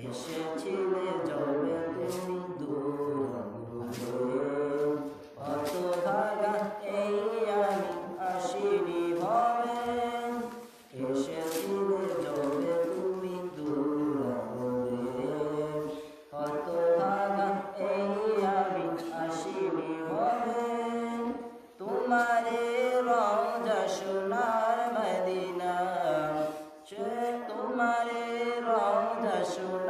এসেছিলে যবে তুমি দূর অত ভাগা এই আমি আসিনি ভবে এসেছিলে যবে তুমি দূর অত ভাগা এই আমি আসিনি ভবে তোমারে রওজা সোনার মদিনা, সে তোমারে রওজা সোনার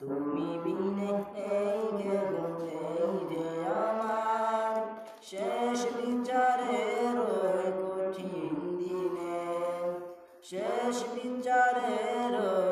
তুমি বিনে এই কেহ এই যে আমার শেষ বিচারে রয় কঠিন দিনে শেষ বিচারের ওই